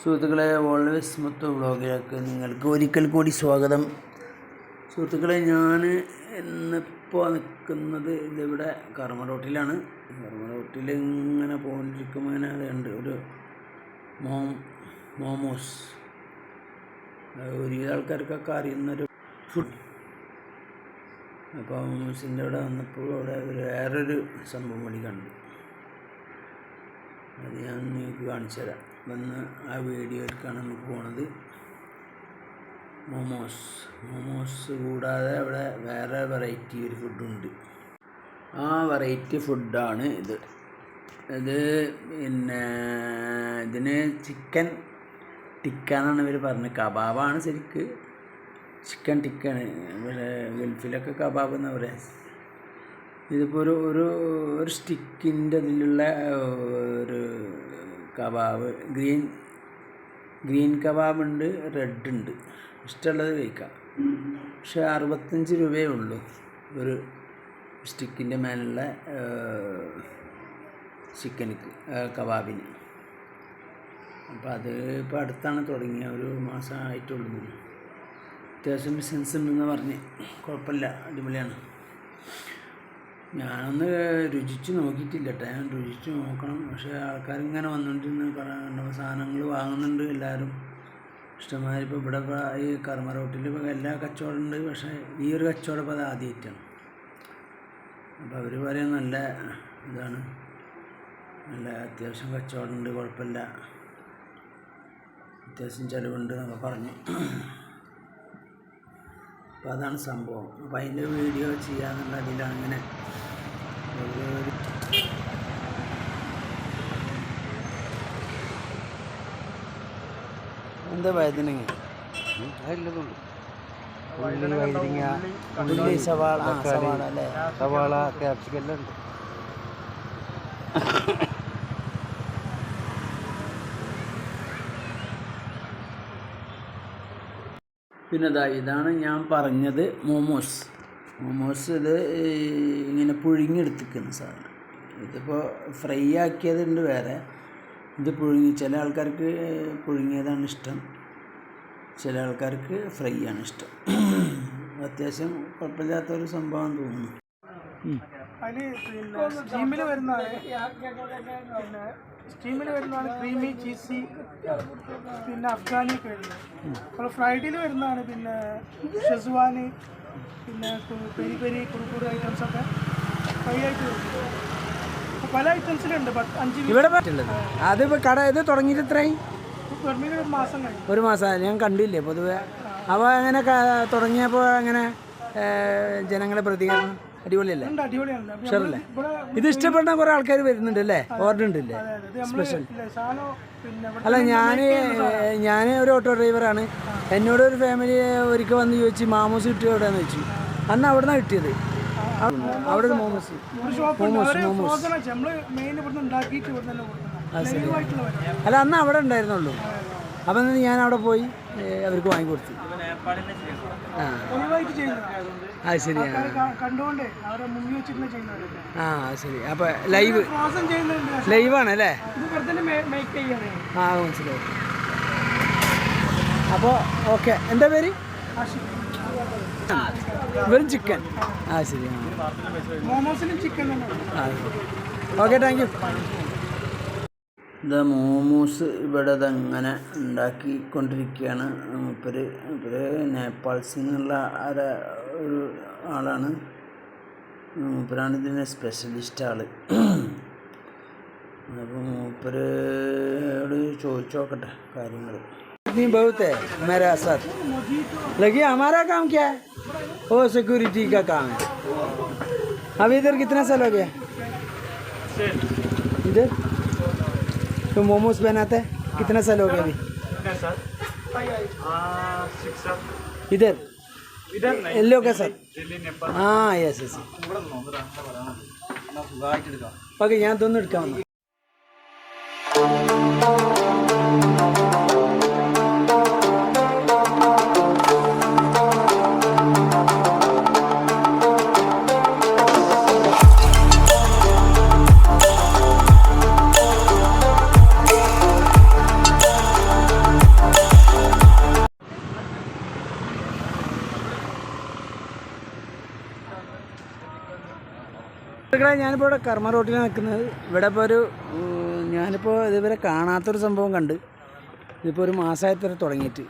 സുഹൃത്തുക്കളെ ഓൾവേസ് മൊത്തം വ്ളോഗിലേക്ക് നിങ്ങൾക്ക് ഒരിക്കൽ കൂടി സ്വാഗതം. സുഹൃത്തുക്കളെ ഞാൻ ഇന്നിപ്പോൾ നിൽക്കുന്നത് ഇതിവിടെ കർമ്മ റോട്ടിലാണ്. കർമ്മ റോട്ടിൽ ഇങ്ങനെ പോകൊണ്ടിരിക്കുമ്പോൾ ഇങ്ങനെ ഒരു മോം മോമോസ്. ഒരു ആൾക്കാർക്കൊക്കെ അറിയുന്നൊരു ഫുഡ്. അപ്പോൾ മോമോസിന്റെ അവിടെ വന്നപ്പോൾ അവിടെ ഒരു വേറൊരു സംഭവം കൂടി കണ്ടു. അത് ഞാൻ നിങ്ങൾക്ക് കാണിച്ചു തരാം വന്ന് ആ വീഡിയോ എടുക്കാണ് നമുക്ക് പോണത്. മോമോസ്. മോമോസ് കൂടാതെ അവിടെ വേറെ വെറൈറ്റി ഒരു ഫുഡുണ്ട് ആ വെറൈറ്റി ഫുഡാണ് ഇത്. ഇത് പിന്നെ ഇതിന് ചിക്കൻ ടിക്ക എന്നാണ് ഇവർ പറഞ്ഞത്. കബാബാണ് ശരിക്ക്. ചിക്കൻ ടിക്കാണ് ഇവിടെ ഗൾഫിലൊക്കെ കബാബ് എന്ന് പറയാം. ഇതിപ്പോൾ ഒരു ഒരു ഒരു സ്റ്റിക്കിന്റെ ഇതിലുള്ള ഒരു കബാബ്. ഗ്രീൻ ഗ്രീൻ കബാബ് ഉണ്ട് റെഡ് ഉണ്ട് ഇഷ്ടമുള്ളത് കഴിക്കാം. പക്ഷേ അറുപത്തഞ്ച് രൂപയേ ഉള്ളൂ. ഒരു സ്റ്റിക്കിന്റെ മേലുള്ള ചിക്കനിക്ക് കബാബിന്. അപ്പോൾ അത് ഇപ്പോൾ അടുത്താണ് തുടങ്ങിയ ഒരു മാസം ആയിട്ടുള്ളൂ അത്യാവശ്യം ബിസിനസ് ഉണ്ടെന്ന് പറഞ്ഞ് കുഴപ്പമില്ല. അടിപൊളിയാണ്. ഞാനൊന്ന് രുചിച്ച് നോക്കിയിട്ടില്ല. ഞാൻ രുചിച്ച് നോക്കണം. പക്ഷേ ആൾക്കാരിങ്ങനെ വന്നുകൊണ്ടിരുന്ന് പറയുന്നുണ്ട് സാധനങ്ങൾ വാങ്ങുന്നുണ്ട് എല്ലാവരും. ഇഷ്ടമാതിരി ഇപ്പോൾ ഇവിടെ ഈ കർമ്മ റോട്ടിൽ ഇപ്പോൾ എല്ലാ കച്ചവടം ഉണ്ട്. പക്ഷേ ഈ ഒരു കച്ചവടം ഇപ്പോൾ അത് ആദ്യമായിട്ടാണ് അപ്പോൾ അവർ പറയും നല്ല ഇതാണ്. നല്ല അത്യാവശ്യം കച്ചവടമുണ്ട് കുഴപ്പമില്ല. അത്യാവശ്യം ചിലവുണ്ട് എന്നൊക്കെ പറഞ്ഞു. അപ്പോൾ അതാണ് സംഭവം. അപ്പോൾ അതിന്റെ വീഡിയോ ചെയ്യാന്നുള്ള അതിലങ്ങനെ എന്താ വയതിനങ്ങ ഉള്ളി വൈരിങ്ങ ഉള്ളി സവാള സവാള അല്ലേ? സവാള ക്യാപ്സിക്കം എല്ലാം ഉണ്ട്. പിന്നെ ഇതാ ഇതാണ് ഞാൻ പറഞ്ഞത് മോമോസ്. മോമോസ് ഇത് ഇങ്ങനെ പുഴുങ്ങിയെടുത്തിക്കുന്ന സാധനം. ഇതിപ്പോൾ ഫ്രൈ ആക്കിയതുണ്ട് വേറെ. ഇത് പുഴുങ്ങി ചില ആൾക്കാർക്ക് പുഴുങ്ങിയതാണ് ഇഷ്ടം. ചില ആൾക്കാർക്ക് ഫ്രൈ ആണ് ഇഷ്ടം. അത്യാവശ്യം കുഴപ്പമില്ലാത്തൊരു സംഭവം തോന്നുന്നു. അതിൽ പിന്നെ സ്റ്റീമിൽ വരുന്നതാണ് പിന്നെ സ്റ്റീമിൽ വരുന്നതാണ് ക്രീമി ചീസി പിന്നെ അഫ്ഗാനി ഒക്കെ വരുന്നത് അപ്പോൾ ഫ്രൈഡിൽ വരുന്നതാണ് പിന്നെ ഷെസ്വാന് പിന്നെ പെരി പെരി കുറുക്കൂട് ഐറ്റംസ് ഒക്കെ ഫ്രൈ ആയിട്ട് വരുന്നത് അപ്പോൾ പല ഐറ്റംസിലുണ്ട് പത്ത് അഞ്ച് ഇവിടെ പറ്റുള്ളത് അതിപ്പോൾ കട ഇത് തുടങ്ങിയിട്ട് ഇത്രയും ഒരു മാസം കഴിഞ്ഞു. ഒരു മാസം ഞാൻ കണ്ടില്ലേ പൊതുവെ. അപ്പോൾ അങ്ങനെ തുടങ്ങിയപ്പോ തുടങ്ങിയപ്പോൾ അങ്ങനെ ജനങ്ങളെ പ്രതികരണം? അടിപൊളിയല്ലേ? ഉഷാറല്ലേ ഇത് ഇഷ്ടപ്പെടുന്ന കുറെ ആൾക്കാർ വരുന്നുണ്ട് അല്ലേ? ഓർഡർ ഉണ്ടല്ലേ സ്പെഷ്യൽ അല്ല ഞാൻ ഞാൻ ഒരു ഓട്ടോ ഡ്രൈവറാണ്. എന്നോട് ഒരു ഫാമിലി ഒരിക്കൽ വന്ന് ചോദിച്ചു മാമോസ് കിട്ടിയോ എവിടെയാന്ന്? ചോദിച്ചു. അന്ന് അവിടെ നിന്നാണ് കിട്ടിയത് അവിടെ- മോമോസ്. മോമോസ് മോമോസ്. അല്ല അന്ന് അവിടെ ഉണ്ടായിരുന്നുള്ളൂ. അപ്പം എന്നിട്ട് ഞാൻ അവിടെ പോയി അവർക്ക് വാങ്ങിക്കൊടുത്തു ആ. അത് ശരിയാണ് ആ അത് ശരി. അപ്പോൾ ലൈവ് ലൈവാണ് അല്ലേ? ആ മനസ്സിലായി. അപ്പോൾ ഓക്കെ. എന്താ പേര്? വെറും ചിക്കൻ. ആ ശരി ആ. Okay thank you. ഇത് മോമോസ് ഇവിടെ ഇതങ്ങനെ ഉണ്ടാക്കിക്കൊണ്ടിരിക്കുകയാണ് മൂപ്പര് മൂപ്പര് നേപ്പാൾസിൽ നിന്നുള്ള ആര ഒരു ആളാണ് മൂപ്പരാണ് ഇതിൻ്റെ സ്പെഷ്യലിസ്റ്റ് ആള് അപ്പോൾ മൂപ്പരോട് ചോദിച്ചു നോക്കട്ടെ കാര്യങ്ങൾ नहीं बहुत है मेरा साथ लगी हमारा काम क्या है ओ सिक्योरिटी का काम है अभी इधर कितना साल हो गया इधर तो मोमोज बनाते हैं कितना साल हो गया अभी इधर येलो का सर हाँ यस यस ഓക്കെ ഞാൻ ഇതൊന്നും എടുക്കാൻ വന്നു സുഹൃത്തുക്കളെ ഞാനിപ്പോൾ ഇവിടെ കർമ്മ റോട്ടിൽ നിൽക്കുന്നത് ഇവിടെ ഇപ്പോൾ ഒരു ഞാനിപ്പോൾ ഇതുവരെ കാണാത്തൊരു സംഭവം കണ്ട്. ഇതിപ്പോൾ ഒരു മാസമായത്ര തുടങ്ങിയിട്ട്.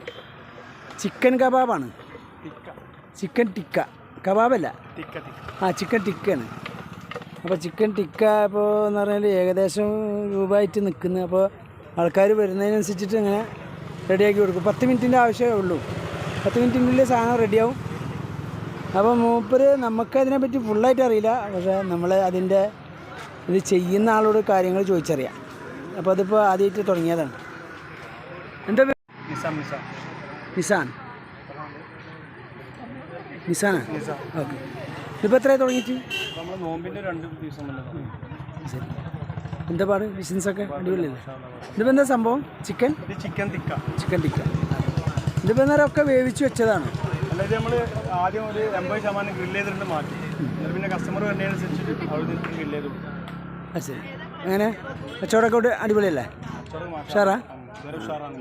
ചിക്കൻ കബാബാണ്. ചിക്കൻ ടിക്ക. കബാബല്ല? ആ ചിക്കൻ ടിക്കയാണ് അപ്പോൾ ചിക്കൻ ടിക്ക ഇപ്പോൾ എന്ന് പറഞ്ഞാൽ ഏകദേശം രൂപയായിട്ട് നിൽക്കുന്നത് അപ്പോൾ ആൾക്കാർ വരുന്നതിനനുസരിച്ചിട്ട് ഇങ്ങനെ റെഡിയാക്കി കൊടുക്കും. പത്ത് മിനിറ്റിന്റെ ആവശ്യമേ ഉള്ളൂ. പത്ത് മിനിറ്റിനുള്ളിൽ സാധനം റെഡിയാവും അപ്പോൾ മൂപ്പര് നമുക്കതിനെപ്പറ്റി ഫുള്ളായിട്ട് അറിയില്ല. പക്ഷേ നമ്മൾ അതിന്റെ ഇത് ചെയ്യുന്ന ആളോട് കാര്യങ്ങൾ ചോദിച്ചറിയാം. അപ്പോൾ അതിപ്പോൾ ആദ്യമായിട്ട് തുടങ്ങിയതാണ്. എന്താ? നിസാൻ നിസാനാ? ഓക്കെ. ഇതിപ്പോൾ എത്രയാണ് തുടങ്ങിയിട്ട്? രണ്ട് ദിവസം ശരി. എന്താ പാട്? ബിസിനസ്സൊക്കെ അടിപൊളിയല്ലേ? ഇതിപ്പോൾ എന്താ സംഭവം? Chicken? Chicken tikka chicken tikka. ഇതിപ്പോൾ നേരം ഒക്കെ വേവിച്ച് വെച്ചതാണ്? അതായത് നമ്മൾ ആദ്യം ഒരു എൺപത് ശതമാനം ഗ്രില്ല് ചെയ്തിട്ട് മാറ്റി. എന്നിട്ട് പിന്നെ കസ്റ്റമർ വരുന്നതിനനുസരിച്ചിട്ട് അവിടെ നിന്ന് ഗ്രില്ല് ചെയ്തു. ശരി. അങ്ങനെ കച്ചവടമൊക്കെ ഇവിടെ അടിപൊളിയല്ലേ? ഉഷാറാ? ഉഷാറാണ്.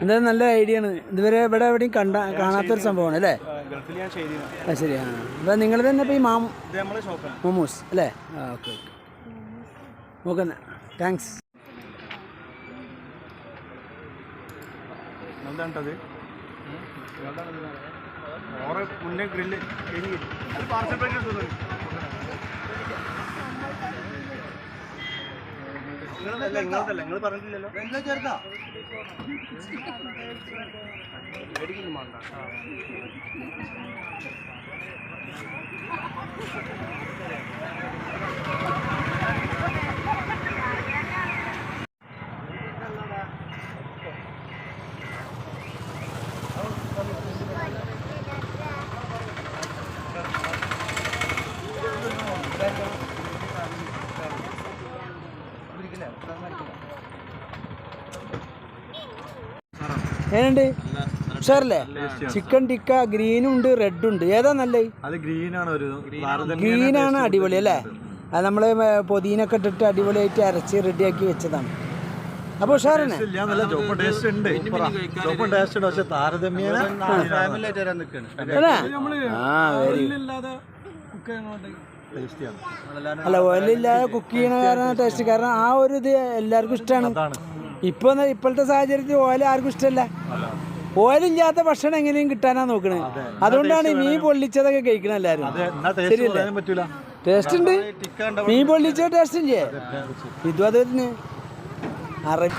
എന്തായാലും നല്ല ഐഡിയ ആണ്. ഇതുവരെ ഇവിടെ എവിടെയും കണ്ട കാണാത്തൊരു സംഭവമാണ് അല്ലേ? അത് ശരി ആ. അപ്പം നിങ്ങൾ തന്നെ ഇപ്പോൾ ഈ മാം മോമോസ് അല്ലേ? ആ ഓക്കെ ഓക്കെ. Okay thanks. എന്താണ്ടത് ഓറെ മുന്നേ ഗ്രില്ല് പാർസൽ പാക്കറ്റ് നിങ്ങളതല്ല നിങ്ങളതല്ല നിങ്ങൾ പറഞ്ഞിട്ടില്ലല്ലോ. ചേർത്താ? മേടിക്കുന്നു വേണ്ട. ഏതുണ്ട് ഉഷാറല്ലേ? ചിക്കൻ ടിക്ക ഗ്രീനും ഉണ്ട് റെഡും ഉണ്ട്. ഏതാ നല്ലത്? അത് ഗ്രീനാണ് അടിപൊളി അല്ലേ? അത് നമ്മൾ പൊതിനൊക്കെ ഇട്ടിട്ട് അടിപൊളിയായിട്ട് അരച്ച് റെഡിയാക്കി വെച്ചതാണ്. അപ്പൊ നല്ല അല്ലേ? ആ വെരി അല്ല ഓയിലില്ലാതെ കുക്ക് ചെയ്യണ കാരണം ടേസ്റ്റ് കാരണം ആ ഒരു ഇത് എല്ലാവർക്കും ഇഷ്ടമാണ് ഇപ്പൊ ഇപ്പോഴത്തെ സാഹചര്യത്തിൽ ഓയിൽ ആർക്കും ഇഷ്ടമല്ല ഓയിലില്ലാത്ത ഭക്ഷണം എങ്ങനെയും കിട്ടാനാ നോക്കണേ. അതുകൊണ്ടാണ് മീൻ പൊള്ളിച്ചതൊക്കെ കഴിക്കണം എല്ലാരും എന്നാ ടേസ്റ്റ് ഉണ്ട്? മീൻ പൊള്ളിച്ച ടേസ്റ്റ് ഇല്ലേ? ഇതും അത് അറബി